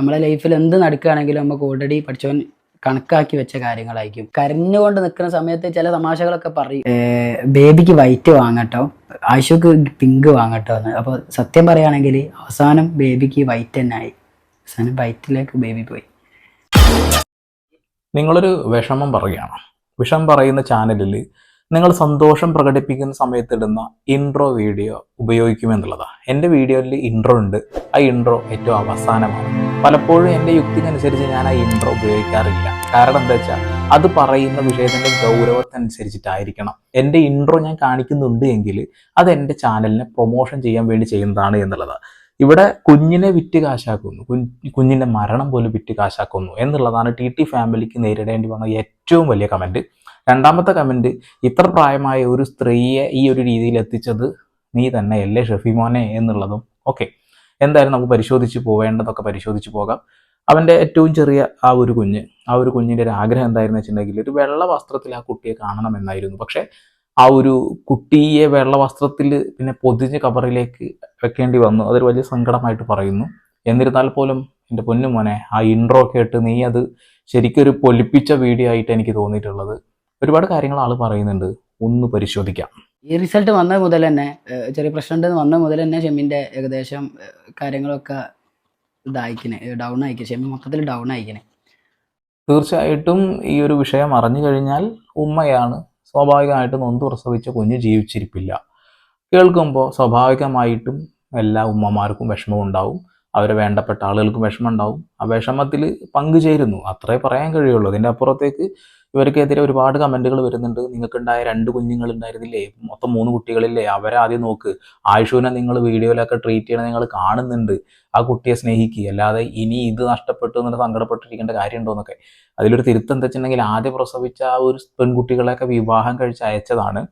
നമ്മളെ ലൈഫിൽ എന്ത് നടക്കുകയാണെങ്കിലും നമുക്ക് ഓൾറെഡി പഠിച്ചവൻ കണക്കാക്കി വെച്ച കാര്യങ്ങളായിരിക്കും. കരഞ്ഞുകൊണ്ട് നിൽക്കുന്ന സമയത്ത് ചില തമാശകളൊക്കെ പറയും. ബേബിക്ക് വൈറ്റ് വാങ്ങട്ടോ ആശുക്ക് പിങ്ക് വാങ്ങട്ടോ എന്ന്. അപ്പോൾ സത്യം പറയുകയാണെങ്കിൽ അവസാനം ബേബിക്ക് വൈറ്റ് തന്നെ ആയി. അവസാനം വൈറ്റിലേക്ക് ബേബി പോയി. നിങ്ങളൊരു വിഷമം പറയുകയാണ്. വിഷമം പറയുന്ന ചാനലിൽ നിങ്ങൾ സന്തോഷം പ്രകടിപ്പിക്കുന്ന സമയത്ത് ഇടുന്ന ഇൻട്രോ വീഡിയോ ഉപയോഗിക്കുമെന്നുള്ളതാണ് എന്റെ വീഡിയോയിൽ ഇൻട്രോ ഉണ്ട്. ആ ഇൻട്രോ ഏറ്റവും അവസാനമാണ്. പലപ്പോഴും എന്റെ യുക്തിക്കനുസരിച്ച് ഞാൻ ആ ഇൻട്രോ ഉപയോഗിക്കാറില്ല. കാരണം എന്താ വെച്ചാൽ അത് പറയുന്ന വിഷയത്തിന്റെ ഗൗരവത്തിനനുസരിച്ചിട്ടായിരിക്കണം എന്റെ ഇൻട്രോ ഞാൻ കാണിക്കുന്നുണ്ട് എങ്കിൽ അത് എന്റെ ചാനലിനെ പ്രൊമോഷൻ ചെയ്യാൻ വേണ്ടി ചെയ്യുന്നതാണ് എന്നുള്ളതാണ് ഇവിടെ കുഞ്ഞിനെ വിറ്റ് കാശാക്കുന്നു. കുഞ്ഞ് കുഞ്ഞിന്റെ മരണം പോലും വിറ്റ് കാശാക്കുന്നു എന്നുള്ളതാണ് ടി ടി ഫാമിലിക്ക് നേരിടേണ്ടി വന്ന ഏറ്റവും വലിയ കമന്റ് രണ്ടാമത്തെ കമന്റ് ഇത്ര പ്രായമായ ഒരു സ്ത്രീയെ ഈ ഒരു രീതിയിൽ എത്തിച്ചത് നീ തന്നെ അല്ലേ ഷെഫിമോനെ എന്നുള്ളതും ഓക്കെ എന്തായാലും നമുക്ക് പരിശോധിച്ച് പോവേണ്ടതൊക്കെ പരിശോധിച്ച് പോകാം. അവന്റെ ഏറ്റവും ചെറിയ ആ ഒരു കുഞ്ഞ് ആ ഒരു കുഞ്ഞിന്റെ ഒരു ആഗ്രഹം എന്തായിരുന്നു വെച്ചിട്ടുണ്ടെങ്കിൽ ഒരു വെള്ള വസ്ത്രത്തിൽ ആ കുട്ടിയെ കാണണമെന്നായിരുന്നു പക്ഷേ ആ ഒരു കുട്ടിയെ വെള്ള വസ്ത്രത്തിൽ പിന്നെ പൊതിഞ്ഞ് കവറിലേക്ക് വെക്കേണ്ടി വന്നു. അതൊരു വലിയ സങ്കടമായിട്ട് പറയുന്നു. എന്നിരുന്നാൽ പോലും എന്റെ പൊന്നു മോനെ ആ ഇൻട്രോ കേട്ട് നീ അത് ശരിക്കൊരു പൊലിപ്പിച്ച വീഡിയോ ആയിട്ട് എനിക്ക് തോന്നിയിട്ടുള്ളത്. ഒരുപാട് കാര്യങ്ങൾ ആൾ പറയുന്നുണ്ട്. ഒന്ന് പരിശോധിക്കാം. ഈ റിസൾട്ട് വന്നത് മുതൽ തന്നെ ചെറിയ പ്രശ്നം ഉണ്ടെന്ന് വന്ന മുതൽ തന്നെ ഷെമ്മിന്റെ ഏകദേശം കാര്യങ്ങളൊക്കെ ഇതായിക്കണേ ഡൗൺ ആയിക്കണേ ഷെമ്മി മൊത്തത്തിൽ ഡൗൺ ആയിക്കണേ തീർച്ചയായിട്ടും ഈ ഒരു വിഷയം അറിഞ്ഞു കഴിഞ്ഞാൽ ഉമ്മയാണ് സ്വാഭാവികമായിട്ടും നൊന്ത് പ്രസവിച്ച കുഞ്ഞ് ജീവിച്ചിരിപ്പില്ല. കേൾക്കുമ്പോൾ സ്വാഭാവികമായിട്ടും എല്ലാ ഉമ്മമാർക്കും വിഷമം ഉണ്ടാവും അവരെ വേണ്ടപ്പെട്ട ആളുകൾക്കും വിഷമം ഉണ്ടാവും ആ വിഷമത്തിൽ പങ്കുചേരുന്നു. അത്രേ പറയാൻ കഴിയുള്ളൂ. അതിന്റെ അപ്പുറത്തേക്ക് ഇവർക്കെതിരെ ഒരുപാട് കമന്റുകൾ വരുന്നുണ്ട്. നിങ്ങൾക്കുണ്ടായ രണ്ട് കുഞ്ഞുങ്ങൾ ഉണ്ടായിരുന്നില്ലേ മൊത്തം മൂന്ന് കുട്ടികളില്ലേ? അവരെ ആദ്യം നോക്ക്. ആയുഷുവിനെ നിങ്ങൾ വീഡിയോയിലൊക്കെ ട്രീറ്റ് ചെയ്യണം നിങ്ങൾ കാണുന്നുണ്ട്. ആ കുട്ടിയെ സ്നേഹിക്കുക അല്ലാതെ ഇനി ഇത് നഷ്ടപ്പെട്ടു എന്നുള്ള സങ്കടപ്പെട്ടിരിക്കേണ്ട കാര്യമുണ്ടോ എന്നൊക്കെ. അതിലൊരു തിരുത്തം എന്താ വെച്ചിട്ടുണ്ടെങ്കിൽ ആദ്യം പ്രസവിച്ച ആ ഒരു പെൺകുട്ടികളെയൊക്കെ വിവാഹം കഴിച്ച് അയച്ചതാണ്.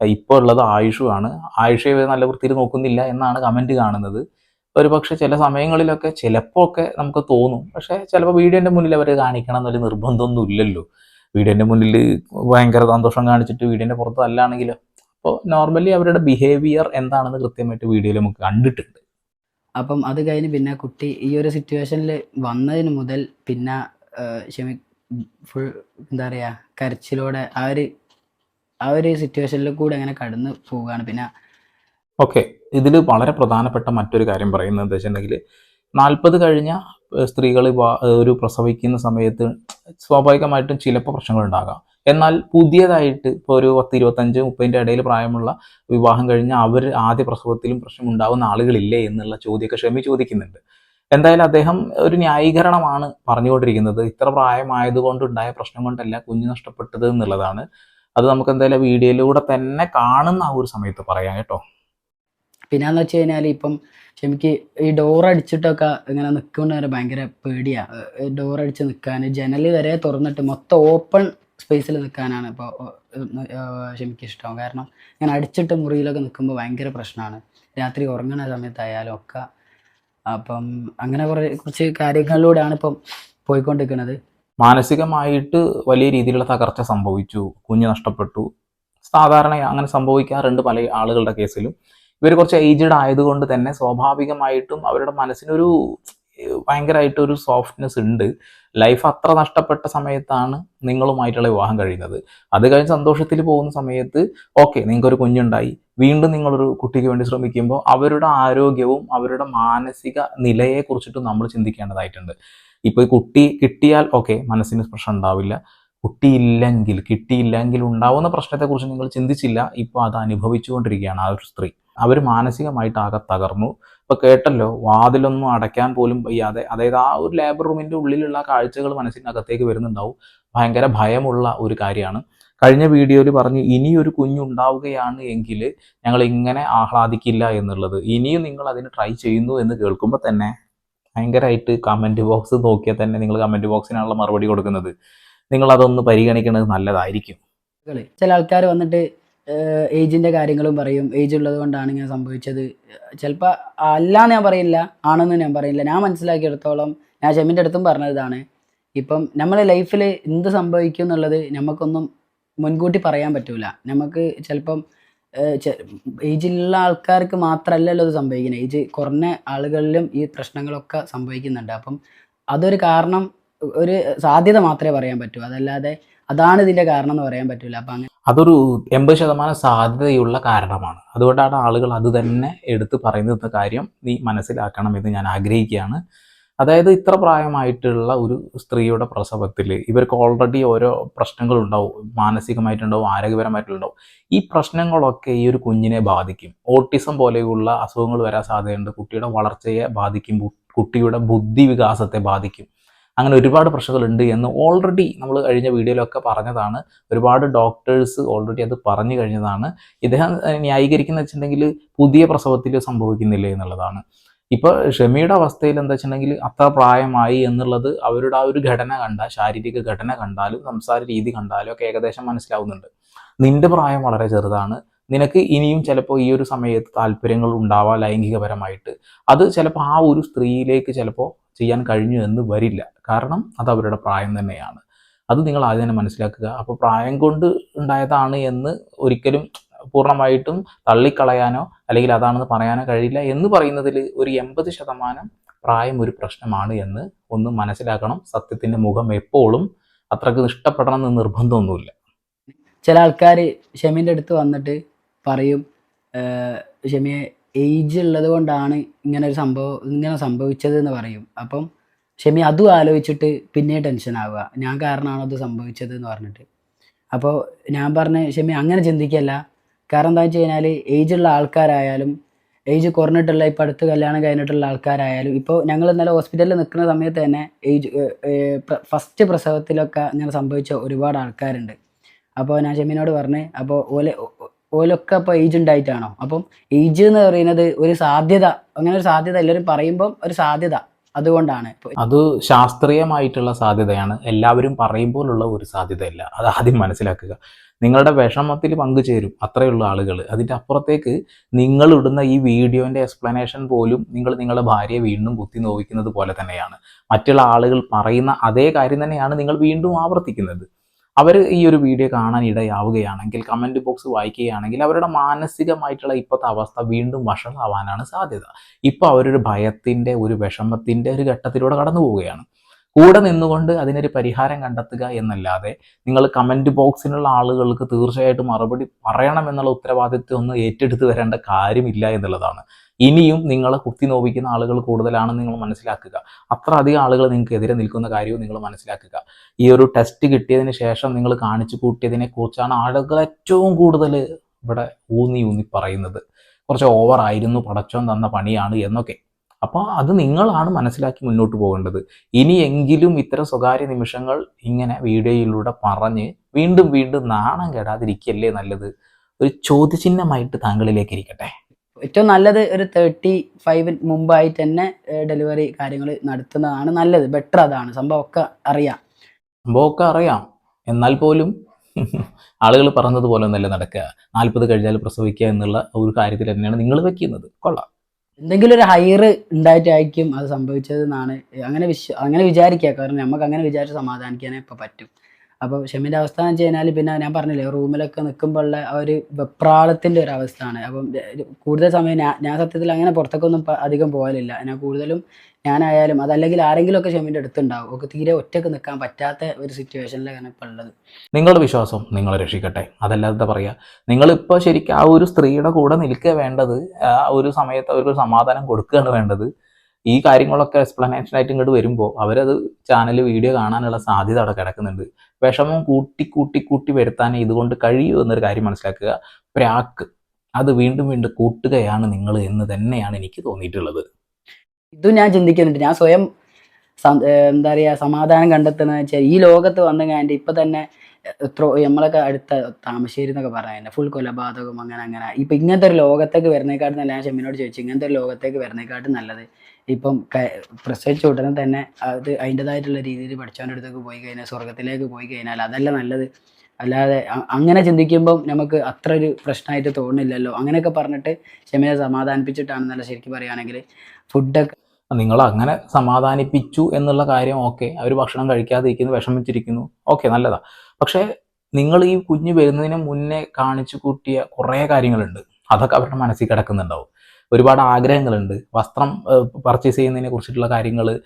ഇപ്പോൾ ഉള്ളത് ആയുഷുവാണ് ആയുഷയെ ആയുഷെ നല്ല വൃത്തിയിൽ നോക്കുന്നില്ല എന്നാണ് കമന്റ് കാണുന്നത്. ഒരു പക്ഷേ ചില സമയങ്ങളിലൊക്കെ ചിലപ്പോൾ ഒക്കെ നമുക്ക് തോന്നും. പക്ഷേ ചിലപ്പോൾ വീഡിയോന്റെ മുന്നിൽ അവർ കാണിക്കണം എന്നൊരു നിർബന്ധമൊന്നും ഇല്ലല്ലോ. വീഡിയോന്റെ മുന്നിൽ ഭയങ്കര സന്തോഷം കാണിച്ചിട്ട് വീടിന്റെ പുറത്ത് അല്ലാണെങ്കിലോ. അപ്പോൾ നോർമലി അവരുടെ ബിഹേവിയർ എന്താണെന്ന് കൃത്യമായിട്ട് വീഡിയോയിൽ നമുക്ക് കണ്ടിട്ടുണ്ട്. അപ്പം അത് കഴിഞ്ഞ് പിന്നെ കുട്ടി ഈ ഒരു സിറ്റുവേഷനിൽ വന്നതിന് മുതൽ പിന്നെ ക്ഷമി ഷെമി ഫുൾ എന്താ പറയുക കരച്ചിലോടെ ആ ഒരു ആ ഒരു സിറ്റുവേഷനിൽ കൂടെ അങ്ങനെ കടന്നു പോവുകയാണ്. പിന്നെ ഓക്കെ ഇതിൽ വളരെ പ്രധാനപ്പെട്ട മറ്റൊരു കാര്യം പറയുന്നത് എന്താ വെച്ചിട്ടുണ്ടെങ്കിൽ നാൽപ്പത് കഴിഞ്ഞ സ്ത്രീകൾ ഒരു പ്രസവിക്കുന്ന സമയത്ത് സ്വാഭാവികമായിട്ടും ചിലപ്പോൾ പ്രശ്നങ്ങൾ ഉണ്ടാകാം എന്നാൽ പുതിയതായിട്ട് ഇപ്പോൾ ഒരു പത്ത് ഇരുപത്തഞ്ച് മുപ്പതിന്റെ ഇടയിൽ പ്രായമുള്ള വിവാഹം കഴിഞ്ഞ അവർ ആദ്യ പ്രസവത്തിലും പ്രശ്നം ഉണ്ടാകുന്ന ആളുകളില്ലേ എന്നുള്ള ചോദ്യമൊക്കെ ക്ഷമി ചോദിക്കുന്നുണ്ട്. എന്തായാലും അദ്ദേഹം ഒരു ന്യായീകരണമാണ് പറഞ്ഞുകൊണ്ടിരിക്കുന്നത്. ഇത്ര പ്രായമായതുകൊണ്ടുണ്ടായ പ്രശ്നം കൊണ്ടല്ല കുഞ്ഞ് നഷ്ടപ്പെട്ടത് എന്നുള്ളതാണ്. അത് നമുക്ക് എന്തായാലും വീഡിയോയിലൂടെ തന്നെ കാണുന്ന ആ ഒരു സമയത്ത് പറയാം കേട്ടോ. പിന്നെന്ന് വെച്ച് കഴിഞ്ഞാൽ ഇപ്പം ക്ഷമിക്ക് ഈ ഡോർ അടിച്ചിട്ടൊക്കെ ഇങ്ങനെ നിൽക്കുന്ന ഭയങ്കര പേടിയാണ് ഡോർ അടിച്ച് നിൽക്കാൻ ജനൽ വരെ തുറന്നിട്ട് മൊത്തം ഓപ്പൺ സ്പേസിൽ നിൽക്കാനാണ് ഇപ്പോൾ ക്ഷമിക്ക് ഇഷ്ടം. കാരണം ഇങ്ങനെ അടിച്ചിട്ട് മുറിയിലൊക്കെ നിൽക്കുമ്പോൾ ഭയങ്കര പ്രശ്നമാണ് രാത്രി ഉറങ്ങുന്ന സമയത്തായാലും ഒക്കെ. അപ്പം അങ്ങനെ കുറേ കുറച്ച് കാര്യങ്ങളിലൂടെയാണ് ഇപ്പം പോയിക്കൊണ്ടിരിക്കുന്നത്. മാനസികമായിട്ട് വലിയ രീതിയിലുള്ള തകർച്ച സംഭവിച്ചു. കുഞ്ഞ് നഷ്ടപ്പെട്ടു. സാധാരണ അങ്ങനെ സംഭവിക്കാറുണ്ട് പല ആളുകളുടെ കേസിലും. ഇവർ കുറച്ച് ഏജ്ഡ് ആയതുകൊണ്ട് തന്നെ സ്വാഭാവികമായിട്ടും അവരുടെ മനസ്സിനൊരു ഭയങ്കരമായിട്ട് ഒരു സോഫ്റ്റ്നെസ് ഉണ്ട്. ലൈഫ് അത്ര നഷ്ടപ്പെട്ട സമയത്താണ് നിങ്ങളുമായിട്ടുള്ള വിവാഹം കഴിയുന്നത്. അത് കഴിഞ്ഞ് സന്തോഷത്തിൽ പോകുന്ന സമയത്ത് ഓക്കെ നിങ്ങൾക്കൊരു കുഞ്ഞുണ്ടായി. വീണ്ടും നിങ്ങളൊരു കുട്ടിക്ക് വേണ്ടി ശ്രമിക്കുമ്പോൾ അവരുടെ ആരോഗ്യവും അവരുടെ മാനസിക നിലയെ കുറിച്ചിട്ടും നമ്മൾ ചിന്തിക്കേണ്ടതായിട്ടുണ്ട്. ഇപ്പോൾ ഈ കുട്ടി കിട്ടിയാൽ ഓക്കെ മനസ്സിന് പ്രശ്നം ഉണ്ടാവില്ല. കുട്ടിയില്ലെങ്കിൽ കിട്ടിയില്ലെങ്കിൽ ഉണ്ടാവുന്ന പ്രശ്നത്തെക്കുറിച്ച് നിങ്ങൾ ചിന്തിച്ചില്ല. ഇപ്പോൾ അത് അനുഭവിച്ചുകൊണ്ടിരിക്കുകയാണ് ആ ഒരു സ്ത്രീ. അവർ മാനസികമായിട്ട് ആകെ തകർന്നു. ഇപ്പോൾ കേട്ടല്ലോ വാതിലൊന്നും അടയ്ക്കാൻ പോലും വയ്യാതെ അതായത് ആ ഒരു ലേബർ റൂമിന്റെ ഉള്ളിലുള്ള കാഴ്ചകൾ മനസ്സിനകത്തേക്ക് വരുന്നുണ്ടാവും. ഭയങ്കര ഭയമുള്ള ഒരു കാര്യമാണ്. കഴിഞ്ഞ വീഡിയോയിൽ പറഞ്ഞു ഇനിയൊരു കുഞ്ഞുണ്ടാവുകയാണ് എങ്കിൽ ഞങ്ങൾ ഇങ്ങനെ ആഹ്ലാദിക്കില്ല എന്നുള്ളത്. ഇനിയും നിങ്ങൾ അതിന് ട്രൈ ചെയ്യുന്നു എന്ന് കേൾക്കുമ്പോൾ തന്നെ ഭയങ്കരമായിട്ട് കമന്റ് ബോക്സ് നോക്കിയാൽ തന്നെ നിങ്ങൾ കമന്റ് ബോക്സിനാണല്ലോ മറുപടി കൊടുക്കുന്നത്. നിങ്ങൾ അതൊന്ന് പരിഗണിക്കുന്നത് നല്ലതായിരിക്കും. ചില ആൾക്കാർ വന്നിട്ട് ഏജിന്റെ കാര്യങ്ങളും പറയും. ഏജ് ഉള്ളത് കൊണ്ടാണ് ഇങ്ങനെ സംഭവിച്ചത്. ചിലപ്പോൾ അല്ലാന്ന് ഞാൻ പറയില്ല. ആണെന്ന് ഞാൻ പറയില്ല. ഞാൻ മനസ്സിലാക്കിയെടുത്തോളം ഞാൻ ഷെമിന്റെ അടുത്തും പറഞ്ഞതാണ് ഇപ്പം നമ്മളെ ലൈഫിൽ എന്ത് സംഭവിക്കും എന്നുള്ളത് നമുക്കൊന്നും മുൻകൂട്ടി പറയാൻ പറ്റൂല. നമുക്ക് ചിലപ്പം ഏജിലുള്ള ആൾക്കാർക്ക് മാത്രമല്ലല്ലോ ഇത് സംഭവിക്കുന്നത് ഏജ് കുറഞ്ഞ ആളുകളിലും ഈ പ്രശ്നങ്ങളൊക്കെ സംഭവിക്കുന്നുണ്ട്. അപ്പം അതൊരു കാരണം ഒരു സാധ്യത മാത്രമേ പറയാൻ പറ്റൂ. അതല്ലാതെ അതാണ് ഇതിന്റെ കാരണം എന്ന് പറയാൻ പറ്റില്ല അപ്പൊ അങ്ങനെ അതൊരു എൺപത് ശതമാനം സാധ്യതയുള്ള കാരണമാണ്. അതുകൊണ്ടാണ് ആളുകൾ അത് തന്നെ എടുത്ത് പറയുന്ന കാര്യം നീ മനസ്സിലാക്കണം എന്ന് ഞാൻ ആഗ്രഹിക്കുകയാണ്. അതായത് ഇത്ര പ്രായമായിട്ടുള്ള ഒരു സ്ത്രീയുടെ പ്രസവത്തിൽ ഇവർക്ക് ഓൾറെഡി ഓരോ പ്രശ്നങ്ങളുണ്ടാവും മാനസികമായിട്ടുണ്ടാവും ആരോഗ്യപരമായിട്ടുണ്ടാവും. ഈ പ്രശ്നങ്ങളൊക്കെ ഈ ഒരു കുഞ്ഞിനെ ബാധിക്കും. ഓട്ടിസം പോലെയുള്ള അസുഖങ്ങൾ വരാൻ സാധ്യതയുണ്ട്. കുട്ടിയുടെ വളർച്ചയെ ബാധിക്കും. കുട്ടിയുടെ ബുദ്ധി വികാസത്തെ ബാധിക്കും. അങ്ങനെ ഒരുപാട് പ്രശ്നങ്ങളുണ്ട് എന്ന് ഓൾറെഡി നമ്മൾ കഴിഞ്ഞ വീഡിയോയിലൊക്കെ പറഞ്ഞതാണ്. ഒരുപാട് ഡോക്ടേഴ്സ് ഓൾറെഡി അത് പറഞ്ഞു കഴിഞ്ഞതാണ്. ഇദ്ദേഹം ന്യായീകരിക്കുന്ന വെച്ചിട്ടുണ്ടെങ്കിൽ പുതിയ പ്രസവത്തിൽ സംഭവിക്കുന്നില്ല എന്നുള്ളതാണ്. ഇപ്പോൾ ഷമിയുടെ അവസ്ഥയിൽ എന്താ വെച്ചിട്ടുണ്ടെങ്കിൽ അത്ര പ്രായമായി എന്നുള്ളത് അവരുടെ ആ ഒരു ഘടന കണ്ട ശാരീരിക ഘടന കണ്ടാലും സംസാര രീതി കണ്ടാലും ഒക്കെ ഏകദേശം മനസ്സിലാവുന്നുണ്ട്. നിന്റെ പ്രായം വളരെ ചെറുതാണ്. നിനക്ക് ഇനിയും ചിലപ്പോൾ ഈ ഒരു സമയത്ത് താല്പര്യങ്ങൾ ഉണ്ടാവാം ലൈംഗികപരമായിട്ട്. അത് ചിലപ്പോൾ ആ ഒരു സ്ത്രീയിലേക്ക് ചിലപ്പോൾ ചെയ്യാൻ കഴിഞ്ഞു എന്ന് വരില്ല. കാരണം അത് അവരുടെ പ്രായം തന്നെയാണ്. അത് നിങ്ങൾ ആദ്യം തന്നെ മനസ്സിലാക്കുക. അപ്പോൾ പ്രായം കൊണ്ട് ഉണ്ടായതാണ് എന്ന് ഒരിക്കലും പൂർണമായിട്ടും തള്ളിക്കളയാനോ അല്ലെങ്കിൽ അതാണെന്ന് പറയാനോ കഴിയില്ല എന്ന് പറയുന്നതിൽ ഒരു എൺപത് ശതമാനം പ്രായം ഒരു പ്രശ്നമാണ് എന്ന് ഒന്ന് മനസ്സിലാക്കണം. സത്യത്തിന്റെ മുഖം എപ്പോഴും അത്രയ്ക്ക് ഇഷ്ടപ്പെടണം എന്ന് നിർബന്ധമൊന്നുമില്ല. ചില ആൾക്കാർ ഷെമിന്റെ അടുത്ത് വന്നിട്ട് പറയും "ഏഹ്, ഷെമിയെ ഏജ് ഉള്ളത് കൊണ്ടാണ് ഇങ്ങനെ ഒരു സംഭവം ഇങ്ങനെ സംഭവിച്ചത് എന്ന് പറയും. അപ്പം ഷെമി അതും ആലോചിച്ചിട്ട് പിന്നെ ടെൻഷൻ ആവുക. ഞാൻ കാരണമാണോ അത് സംഭവിച്ചത് എന്ന് പറഞ്ഞിട്ട്. അപ്പോൾ ഞാൻ പറഞ്ഞ ഷെമി അങ്ങനെ ചിന്തിക്കല്ല. കാരണം എന്താ വെച്ച് കഴിഞ്ഞാൽ ഉള്ള ആൾക്കാരായാലും ഏജ് കുറഞ്ഞിട്ടുള്ള ഇപ്പം അടുത്ത് കല്യാണം കഴിഞ്ഞിട്ടുള്ള ആൾക്കാരായാലും ഇപ്പോൾ ഞങ്ങൾ ഇന്നലെ ഹോസ്പിറ്റലിൽ നിൽക്കുന്ന സമയത്ത് തന്നെ ഏജ് ഫസ്റ്റ് പ്രസവത്തിലൊക്കെ അങ്ങനെ സംഭവിച്ച ഒരുപാട് ആൾക്കാരുണ്ട്. അപ്പോൾ ഞാൻ ഷെമിനോട് പറഞ്ഞ് അപ്പോൾ ഓല ഓലൊക്കെ അപ്പോൾ ഏജ് ഉണ്ടായിട്ടാണോ? അപ്പം ഏജ് എന്ന് പറയുന്നത് ഒരു സാധ്യത അങ്ങനെ ഒരു സാധ്യത എല്ലാവരും പറയുമ്പം ഒരു സാധ്യത അതുകൊണ്ടാണ്. അത് ശാസ്ത്രീയമായിട്ടുള്ള സാധ്യതയാണ്. എല്ലാവരും പറയുമ്പോഴുള്ള ഒരു സാധ്യതയല്ല. അത് ആദ്യം മനസ്സിലാക്കുക. നിങ്ങളുടെ വിഷമത്തിൽ പങ്കുചേരും അത്രയുള്ള ആളുകൾ അതിന്റെ അപ്പുറത്തേക്ക് നിങ്ങൾ ഇടുന്ന ഈ വീഡിയോന്റെ എക്സ്പ്ലനേഷൻ പോലും നിങ്ങൾ നിങ്ങളുടെ ഭാര്യയെ വീണ്ടും കുത്തി നോവിക്കുന്നത് പോലെ തന്നെയാണ്. മറ്റുള്ള ആളുകൾ പറയുന്ന അതേ കാര്യം തന്നെയാണ് നിങ്ങൾ വീണ്ടും ആവർത്തിക്കുന്നത്. അവർ ഈ ഒരു വീഡിയോ കാണാൻ ഇടയാവുകയാണെങ്കിൽ കമന്റ് ബോക്സ് വായിക്കുകയാണെങ്കിൽ അവരുടെ മാനസികമായിട്ടുള്ള ഇപ്പോഴത്തെ അവസ്ഥ വീണ്ടും വഷളാവാനാണ് സാധ്യത. ഇപ്പോൾ അവരൊരു ഭയത്തിന്റെ ഒരു വിഷമത്തിന്റെ ഒരു ഘട്ടത്തിലൂടെ കടന്നു പോവുകയാണ് കൂടെ നിന്നുകൊണ്ട് അതിനൊരു പരിഹാരം കണ്ടെത്തുക എന്നല്ലാതെ നിങ്ങൾ കമന്റ് ബോക്സിലുള്ള ആളുകൾക്ക് തീർച്ചയായിട്ടും മറുപടി പറയണം എന്നുള്ള ഉത്തരവാദിത്വം ഒന്ന് ഏറ്റെടുത്ത് വരേണ്ട കാര്യമില്ല എന്നുള്ളതാണ്. ഇനിയും നിങ്ങളെ കുത്തി നോവിക്കുന്ന ആളുകൾ കൂടുതലാണെന്ന് നിങ്ങൾ മനസ്സിലാക്കുക. അത്ര അധികം ആളുകൾ നിങ്ങൾക്ക് എതിരെ നിൽക്കുന്ന കാര്യവും നിങ്ങൾ മനസ്സിലാക്കുക. ഈ ഒരു ടെസ്റ്റ് കിട്ടിയതിന് ശേഷം നിങ്ങൾ കാണിച്ചു കൂട്ടിയതിനെ കുറിച്ചാണ് ആളുകൾ ഏറ്റവും കൂടുതൽ ഇവിടെ ഊന്നി ഊന്നി പറയുന്നത്. കുറച്ച് ഓവർ ആയിരുന്നു പടച്ചോൻ തന്ന പണിയാണ് എന്നൊക്കെ. അപ്പോൾ അത് നിങ്ങളാണ് മനസ്സിലാക്കി മുന്നോട്ട് പോകേണ്ടത്. ഇനിയെങ്കിലും ഇത്തരം സ്വകാര്യ നിമിഷങ്ങൾ ഇങ്ങനെ വീഡിയോയിലൂടെ പറഞ്ഞ് വീണ്ടും വീണ്ടും നാണം കെടാതിരിക്കല്ലേ നല്ലത്? ഒരു ചോദ്യചിഹ്നമായിട്ട് താങ്കളിലേക്ക് ഇരിക്കട്ടെ. ഏറ്റവും നല്ലത് ഒരു തേർട്ടി ഫൈവ് മുമ്പായിട്ട് തന്നെ ഡെലിവറി കാര്യങ്ങൾ നടത്തുന്നതാണ് നല്ലത്. ബെറ്റർ അതാണ്. സംഭവമൊക്കെ അറിയാം. സംഭവമൊക്കെ അറിയാം. എന്നാൽ പോലും ആളുകൾ പറഞ്ഞതുപോലെ ഒന്നല്ല നടക്കുക. നാൽപ്പത് കഴിഞ്ഞാൽ പ്രസവിക്കുക എന്നുള്ള ഒരു കാര്യത്തിൽ തന്നെയാണ് നിങ്ങൾ വെക്കുന്നത്. കൊള്ളാം. എന്തെങ്കിലും ഒരു ഹയർ ഉണ്ടായിട്ടായിരിക്കും അത് സംഭവിച്ചത് എന്നാണ് അങ്ങനെ വിശ്വ അങ്ങനെ വിചാരിക്കുക. കാരണം നമുക്ക് അങ്ങനെ വിചാരിച്ച് സമാധാനിക്കാനേ ഇപ്പം പറ്റും. അപ്പോൾ ഷെമിന്റെ അവസ്ഥ എന്ന് വെച്ച് കഴിഞ്ഞാൽ പിന്നെ ഞാൻ പറഞ്ഞില്ലേ റൂമിലൊക്കെ നിൽക്കുമ്പോഴുള്ള ആ ഒരു വെപ്രാളത്തിന്റെ ഒരു അവസ്ഥയാണ് അപ്പം കൂടുതൽ സമയം ഞാൻ ഞാൻ സത്യത്തിൽ അങ്ങനെ പുറത്തേക്കൊന്നും അധികം പോകലില്ല ഞാൻ കൂടുതലും ഞാനായാലും അതല്ലെങ്കിൽ ആരെങ്കിലും ഒക്കെ ഷെമിന്റെ അടുത്തുണ്ടാവും. ഒക്കെ തീരെ ഒറ്റയ്ക്ക് നിൽക്കാൻ പറ്റാത്ത ഒരു സിറ്റുവേഷനിലാണ് ഇപ്പോൾ ഉള്ളത് നിങ്ങളുടെ വിശ്വാസം നിങ്ങൾ രക്ഷിക്കട്ടെ. അതല്ലാതെ പറയുക നിങ്ങളിപ്പോൾ ശരിക്കും ആ ഒരു സ്ത്രീയുടെ കൂടെ നിൽക്കുക വേണ്ടത് ആ ഒരു സമയത്ത് അവർക്ക് സമാധാനം കൊടുക്കുകയാണ് വേണ്ടത്. ഈ കാര്യങ്ങളൊക്കെ എക്സ്പ്ലനേഷൻ ആയിട്ട് ഇങ്ങോട്ട് വരുമ്പോൾ അവരത് ചാനൽ വീഡിയോ കാണാനുള്ള സാധ്യത അവിടെ കിടക്കുന്നുണ്ട്. വിഷമം കൂട്ടി കൂട്ടി കൂട്ടി വരുത്താൻ ഇതുകൊണ്ട് കഴിയൂ എന്നൊരു കാര്യം മനസ്സിലാക്കുക. പ്രാക്ക് അത് വീണ്ടും വീണ്ടും കൂട്ടുകയാണ് നിങ്ങൾ എന്ന് തന്നെയാണ് എനിക്ക് തോന്നിയിട്ടുള്ളത്. ഇതും ഞാൻ ചിന്തിക്കുന്നുണ്ട്. ഞാൻ സ്വയം എന്താ പറയുക സമാധാനം കണ്ടെത്തുന്നത് വെച്ചാൽ ഈ ലോകത്ത് വന്നു കഴിഞ്ഞാൽ ഇപ്പം തന്നെ എത്ര നമ്മളൊക്കെ അടുത്ത താമശ്ശേരി എന്നൊക്കെ പറയാൻ ഫുൾ കൊലപാതകം അങ്ങനെ അങ്ങനെ. ഇപ്പൊ ഇങ്ങനത്തെ ഒരു ലോകത്തേക്ക് വരുന്നേക്കാട്ടും നല്ല ഞാൻ ഷെമിനോട് ചോദിച്ചു. ഇങ്ങനത്തെ ഒരു ലോകത്തേക്ക് വരുന്നേക്കാട്ടും നല്ലത്. ഇപ്പം പ്രസവിച്ച ഉടനെ തന്നെ അത് അതിന്റെതായിട്ടുള്ള രീതിയിൽ പഠിച്ചവന്റെ അടുത്തേക്ക് പോയി കഴിഞ്ഞാൽ സ്വർഗത്തിലേക്ക് പോയി കഴിഞ്ഞാൽ അതല്ല നല്ലത്. അല്ലാതെ അങ്ങനെ ചിന്തിക്കുമ്പം നമുക്ക് അത്ര ഒരു പ്രശ്നമായിട്ട് തോന്നുന്നില്ലല്ലോ. അങ്ങനെയൊക്കെ പറഞ്ഞിട്ട് ഷെമിനെ സമാധാനിപ്പിച്ചിട്ടാണെന്നല്ല ശരിക്കും പറയുകയാണെങ്കിൽ ഫുഡൊക്കെ നിങ്ങൾ അങ്ങനെ സമാധാനിപ്പിച്ചു എന്നുള്ള കാര്യം ഓക്കെ. അവർ ഭക്ഷണം കഴിക്കാതിരിക്കുന്നു വിഷമിച്ചിരിക്കുന്നു. ഓക്കെ നല്ലതാ. പക്ഷേ നിങ്ങൾ ഈ കുഞ്ഞ് വരുന്നതിന് മുന്നേ കാണിച്ചു കൂട്ടിയ കുറേ കാര്യങ്ങളുണ്ട്. അതൊക്കെ അവരുടെ മനസ്സിൽ കിടക്കുന്നുണ്ടാവും. ഒരുപാട് ആഗ്രഹങ്ങളുണ്ട്. വസ്ത്രം പർച്ചേസ് ചെയ്യുന്നതിനെ കുറിച്ചിട്ടുള്ള കാര്യങ്ങൾ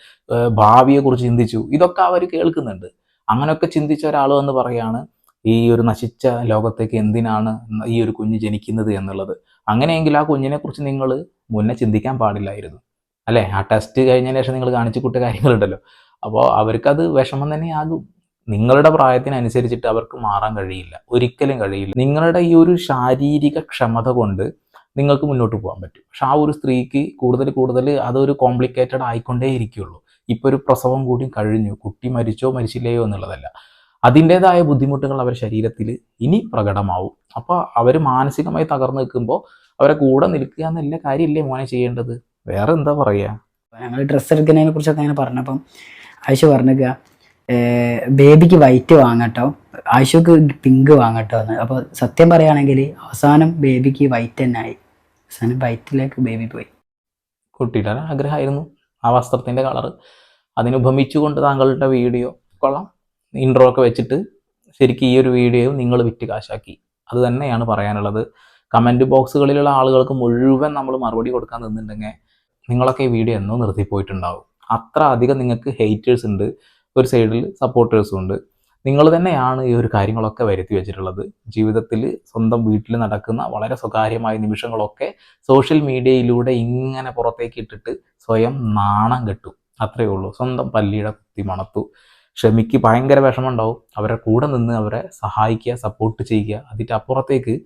ഭാവിയെക്കുറിച്ച് ചിന്തിച്ചു. ഇതൊക്കെ അവർ കേൾക്കുന്നുണ്ട്. അങ്ങനെയൊക്കെ ചിന്തിച്ച ഒരാൾ എന്ന് പറയാണ് ഈ ഒരു നശിച്ച ലോകത്തേക്ക് എന്തിനാണ് ഈ ഒരു കുഞ്ഞ് ജനിക്കുന്നത് എന്നുള്ളത്? അങ്ങനെയെങ്കിൽ ആ കുഞ്ഞിനെക്കുറിച്ച് നിങ്ങൾ മുന്നേ ചിന്തിക്കാൻ പാടില്ലായിരുന്നു. അല്ലേ? ആ ടെസ്റ്റ് കഴിഞ്ഞതിന് ശേഷം നിങ്ങൾ കാണിച്ചു കൂട്ടിയ കാര്യങ്ങളുണ്ടല്ലോ. അപ്പോൾ അവർക്കത് വിഷമം തന്നെയാകും നിങ്ങളുടെ പ്രായത്തിനനുസരിച്ചിട്ട് അവർക്ക് മാറാൻ കഴിയില്ല. ഒരിക്കലും കഴിയില്ല. നിങ്ങളുടെ ഈ ഒരു ശാരീരിക ക്ഷമത കൊണ്ട് നിങ്ങൾക്ക് മുന്നോട്ട് പോകാൻ പറ്റും. പക്ഷെ ആ ഒരു സ്ത്രീക്ക് കൂടുതൽ കൂടുതൽ അതൊരു കോംപ്ലിക്കേറ്റഡ് ആയിക്കൊണ്ടേ ഇരിക്കുകയുള്ളൂ. ഇപ്പോൾ ഒരു പ്രസവം കൂടി കഴിഞ്ഞു. കുട്ടി മരിച്ചോ മരിച്ചില്ലയോ എന്നുള്ളതല്ല. അതിന്റെതായ ബുദ്ധിമുട്ടുകൾ അവരുടെ ശരീരത്തിൽ ഇനി പ്രകടമാവും. അപ്പോൾ അവർ മാനസികമായി തകർന്നു നിൽക്കുമ്പോൾ അവരെ കൂടെ നിൽക്കുക എന്നല്ല കാര്യമില്ലേ മോനെ ചെയ്യേണ്ടത്? വേറെ എന്താ പറയുക ഞങ്ങൾ ഡ്രസ്സ് എടുക്കുന്നതിനെ കുറിച്ചൊക്കെ അങ്ങനെ പറഞ്ഞപ്പം ആയിഷ പറഞ്ഞേക്ക ബേബിക്ക് വൈറ്റ് വാങ്ങട്ടോ ആയിഷക്ക് പിങ്ക് വാങ്ങട്ടോ എന്ന്. അപ്പോൾ സത്യം പറയുകയാണെങ്കിൽ അവസാനം ബേബിക്ക് വൈറ്റ് തന്നെ ആയി. അവസാനം വൈറ്റിലേക്ക് ബേബി പോയി. കുട്ടിയുടെ ആഗ്രഹമായിരുന്നു. ആ വസ്ത്രത്തിന്റെ കളറ് അതിനുപമിച്ചുകൊണ്ട് താങ്കളുടെ വീഡിയോ കൊള്ളാം. ഇൻട്രോ ഒക്കെ വെച്ചിട്ട് ശരിക്കും ഈ ഒരു വീഡിയോ നിങ്ങൾ വിറ്റ് കാശാക്കി. അത് തന്നെയാണ് പറയാനുള്ളത്. കമന്റ് ബോക്സുകളിലുള്ള ആളുകൾക്ക് മുഴുവൻ നമ്മൾ മറുപടി കൊടുക്കാൻ നിന്നിട്ടുണ്ടെങ്കിൽ നിങ്ങളൊക്കെ ഈ വീഡിയോ എന്നോ നിർത്തിപ്പോയിട്ടുണ്ടാവും അത്ര അധികം നിങ്ങൾക്ക് ഹെയ്റ്റേഴ്സ് ഉണ്ട് ഒരു സൈഡിൽ സപ്പോർട്ടേഴ്സും ഉണ്ട്. നിങ്ങൾ തന്നെയാണ് ഈ ഒരു കാര്യങ്ങളൊക്കെ വരുത്തി വെച്ചിട്ടുള്ളത്. ജീവിതത്തിൽ സ്വന്തം വീട്ടിൽ നടക്കുന്ന വളരെ സ്വകാര്യമായ നിമിഷങ്ങളൊക്കെ സോഷ്യൽ മീഡിയയിലൂടെ ഇങ്ങനെ പുറത്തേക്ക് ഇട്ടിട്ട് സ്വയം നാണം കെട്ടു. അത്രയേ ഉള്ളൂ. സ്വന്തം പല്ലിയുടെ കുത്തി മണത്തു. ക്ഷമിക്ക് ഭയങ്കര വിഷമമുണ്ടാവും. അവരെ കൂടെ നിന്ന് അവരെ സഹായിക്കുക സപ്പോർട്ട് ചെയ്യുക. അതിന്റെ അപ്പുറത്തേക്ക്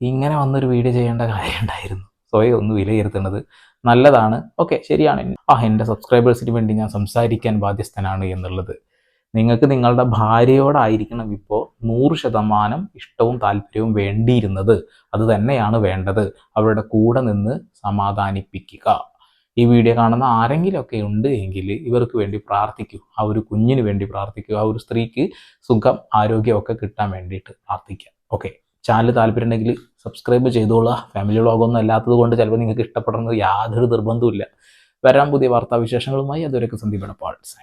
ഇങ്ങനെ വന്നൊരു വീഡിയോ ചെയ്യേണ്ട കാര്യം ഉണ്ടായിരുന്നു. സ്വയം ഒന്ന് വിലയിരുത്തുന്നത് നല്ലതാണ്. ഓക്കെ ശരിയാണ്. ആ എന്റെ സബ്സ്ക്രൈബേഴ്സിന് വേണ്ടി ഞാൻ സംസാരിക്കാൻ ബാധ്യസ്ഥനാണ് എന്നുള്ളത്. നിങ്ങൾക്ക് നിങ്ങളുടെ ഭാര്യയോടായിരിക്കണം ഇപ്പോൾ നൂറ് ശതമാനം ഇഷ്ടവും താല്പര്യവും വേണ്ടിയിരുന്നത്. അത് തന്നെയാണ് വേണ്ടത്. അവരുടെ കൂടെ നിന്ന് സമാധാനിപ്പിക്കുക. ഈ വീഡിയോ കാണുന്ന ആരെങ്കിലുമൊക്കെ ഉണ്ട് എങ്കിൽ ഇവർക്ക് വേണ്ടി പ്രാർത്ഥിക്കൂ. ആ ഒരു കുഞ്ഞിന് വേണ്ടി പ്രാർത്ഥിക്കൂ. ആ ഒരു സ്ത്രീക്ക് സുഖം ആരോഗ്യമൊക്കെ കിട്ടാൻ വേണ്ടിയിട്ട് പ്രാർത്ഥിക്കാം. ഓക്കെ. ചാനൽ താല്പര്യം ഉണ്ടെങ്കിൽ സബ്സ്ക്രൈബ് ചെയ്തോളുക ഫാമിലി വ്ളോഗൊന്നും അല്ലാത്തത് കൊണ്ട് ചിലപ്പോൾ നിങ്ങൾക്ക് ഇഷ്ടപ്പെടുന്നത് യാതൊരു നിർബന്ധവും ഇല്ല വരാൻ പുതിയ വാർത്താവിശേഷങ്ങളുമായി. അതുവരെയൊക്കെ സന്ദീപ് പാൾസ്